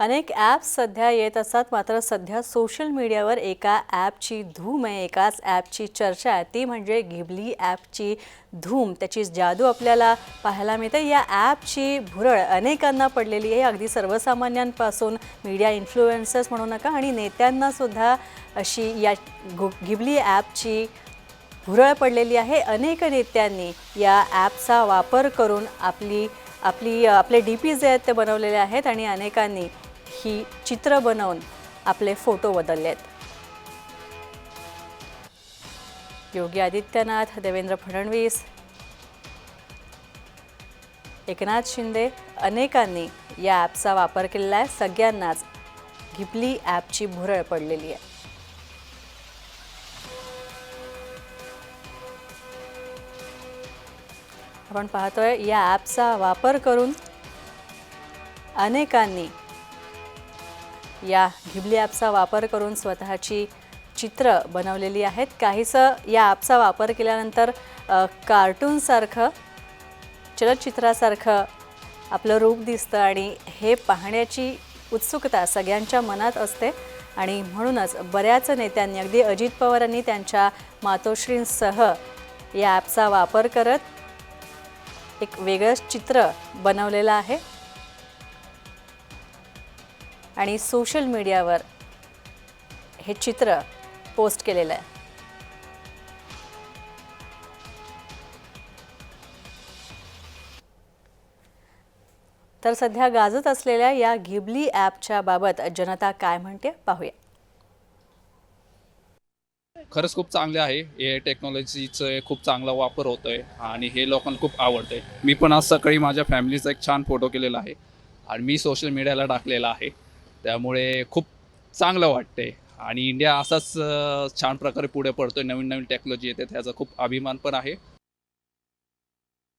अनेक ॲप्स सध्या येत असतात. मात्र सध्या सोशल मीडियावर एका ॲपची धूम आहे. एकाच ॲपची चर्चा आहे. ती म्हणजे घिबली ॲपची धूम. त्याची जादू आपल्याला पाहायला मिळते. या ॲपची भुरळ अनेकांना पडलेली आहे. अगदी सर्वसामान्यांपासून मीडिया इन्फ्लुएन्सर्स म्हणू नका आणि नेत्यांनासुद्धा अशी या गु घिबली ॲपची भुरळ पडलेली आहे. अनेक नेत्यांनी या ॲपचा वापर करून आपली आपली आपले डी पी जे आहेत ते बनवलेले आहेत आणि अनेकांनी ही चित्र बनवून आपले फोटो बदलले आहेत योगी आदित्यनाथ देवेंद्र फडणवीस एकनाथ शिंदे अनेकांनी या ॲपचा वापर केलेला आहे. सगळ्यांनाच घिपली ॲपची भुरळ पडलेली आहे. आपण पाहतोय या ॲपचा वापर करून अनेकांनी या घिबली ॲपचा वापर करून स्वतःची चित्र बनवलेली आहेत. काहीसं या ॲपचा वापर केल्यानंतर कार्टूनसारखं चलचित्रासारखं आपलं रूप दिसतं आणि हे पाहण्याची उत्सुकता सगळ्यांच्या मनात असते. आणि म्हणूनच बऱ्याच नेत्यांनी अगदी अजित पवारांनी त्यांच्या मातोश्रींसह या ॲपचा वापर करत एक वेगळंच चित्र बनवलेलं आहे. आणि सोशल मीडियावर हे चित्र पोस्ट केलेलं आहे. तर सध्या गाजत असलेल्या या घिबली ॲपच्या बाबत जनता काय म्हणते पाहूया. खरंच खूप चांगले आहे. ए आय टेक्नॉलॉजीचं खूप चांगला वापर होतो आहे आणि हे लोकांना खूप आवडतं आहे मी पण आज सकाळी माझ्या फॅमिलीचा एक छान फोटो केलेला आहे. आणि मी सोशल मीडियाला टाकलेला आहे. त्यामुळे खूप चांगलं वाटते आणि इंडिया असाच छान प्रकारे पुढे पडतोय. नवीन नवीन टेक्नॉलॉजी येते त्याचा खूप अभिमान पण आहे.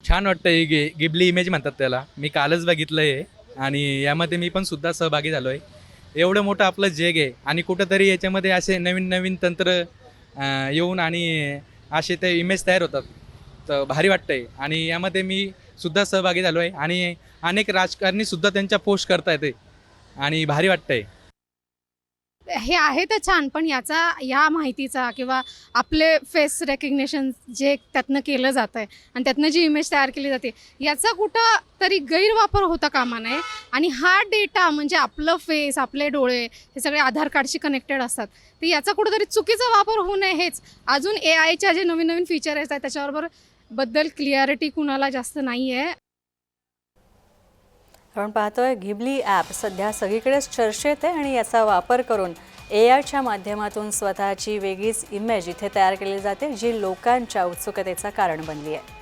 छान वाटतं ही गे गिबली इमेज म्हणतात त्याला. मी कालच बघितलं आहे आणि यामध्ये मी पण सुद्धा सहभागी झालो आहे एवढं मोठं आपलं जग आहे. आणि कुठंतरी याच्यामध्ये असे नवीन नवीन तंत्र येऊन आणि असे ते इमेज तयार होतात. तर भारी वाटतंय. आणि यामध्ये मी सुद्धा सहभागी झालो आहे आणि अनेक राजकारणी सुद्धा त्यांच्या पोस्ट करता येते आणि भारी वाटतंय. हे आहे तर छान पण याचा या माहितीचा किंवा आपले फेस रेकग्नेशन जे त्यातनं केलं जातं आहे आणि त्यातनं जी इमेज तयार केली जाते याचा कुठं तरी गैरवापर होता कामा नये. आणि हा डेटा म्हणजे आपलं फेस आपले डोळे हे सगळे आधार कार्डशी कनेक्टेड असतात. तर याचा कुठंतरी चुकीचा वापर होऊ नये हेच. अजून ए आयच्या जे नवीन नवीन फीचर आहेत त्याच्याबरोबरबद्दल क्लिअरिटी कुणाला जास्त नाही आहे आपण पाहतोय घिबली ॲप सध्या सगळीकडेच चर्चेत आहे आणि याचा वापर करून ए आयच्या माध्यमातून स्वतःची वेगळीच इमेज इथे तयार केली जाते जी लोकांच्या उत्सुकतेचं कारण बनली आहे.